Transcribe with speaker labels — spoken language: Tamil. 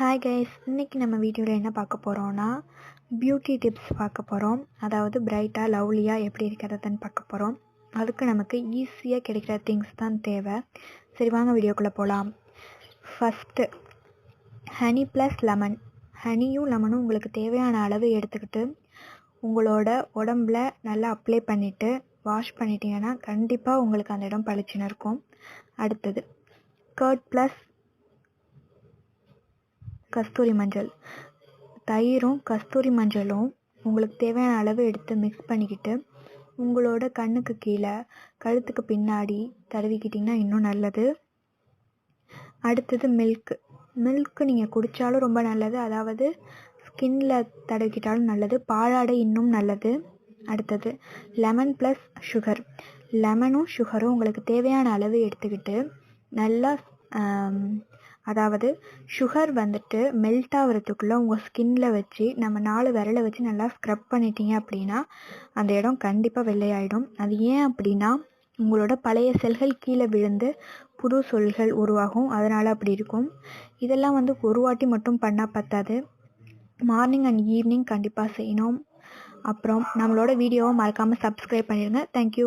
Speaker 1: ஹாய் கைஸ் இன்றைக்கி நம்ம வீடியோவில் என்ன பார்க்க போகிறோன்னா பியூட்டி டிப்ஸ் பார்க்க போகிறோம் அதாவது பிரைட்டாக லவ்லியாக எப்படி இருக்கிறதுன்னு பார்க்க போகிறோம் அதுக்கு நமக்கு ஈஸியாக கிடைக்கிற திங்ஸ் தான் தேவை. சரி வாங்க வீடியோக்குள்ளே போகலாம் ஃபஸ்ட்டு ஹனி ப்ளஸ் லெமன் ஹனியும் லெமனும் உங்களுக்கு தேவையான அளவு எடுத்துக்கிட்டு உங்களோட உடம்புல நல்லா அப்ளை பண்ணிவிட்டு வாஷ் பண்ணிட்டீங்கன்னா கண்டிப்பாக உங்களுக்கு அந்த இடம் பளிச்சுன்னு இருக்கும். அடுத்தது கர்ட் ப்ளஸ் கஸ்தூரி மஞ்சள். தயிரும் கஸ்தூரி மஞ்சளும் உங்களுக்கு தேவையான அளவு எடுத்து மிக்ஸ் பண்ணிக்கிட்டு உங்களோட கண்ணுக்கு கீழே கழுத்துக்கு பின்னாடி தடவிக்கிட்டிங்கன்னா இன்னும் நல்லது. அடுத்தது மில்க் மில்க் நீங்கள் குடித்தாலும் ரொம்ப நல்லது. அதாவது ஸ்கின்ல தடவிக்கிட்டாலும் நல்லது. பாலாடை இன்னும் நல்லது. அடுத்தது லெமன் ப்ளஸ் சுகர் லெமனும் சுகரும் உங்களுக்கு தேவையான அளவு எடுத்துக்கிட்டு நல்லா அதாவது சுகர் வந்துட்டு மெல்ட் ஆகிறதுக்குள்ளே உங்கள் ஸ்கின்ல வச்சு நம்ம நாலு விரலை வச்சு நல்லா ஸ்க்ரப் பண்ணிட்டீங்க அப்படின்னா அந்த இடம் கண்டிப்பாக வெள்ளையாயிடும். அது ஏன் அப்படின்னா உங்களோட பழைய செல்கள் கீழே விழுந்து புது சொல்கள் உருவாகும். அதனால் அப்படி இருக்கும். இதெல்லாம் வந்து ஒரு வாட்டி மட்டும் பண்ணால் பத்தாது. மார்னிங் அண்ட் ஈவினிங் கண்டிப்பாக செய்யணும். அப்புறம் நம்மளோட வீடியோவை மறக்காமல் சப்ஸ்கிரைப் பண்ணிடுங்க தேங்க்யூ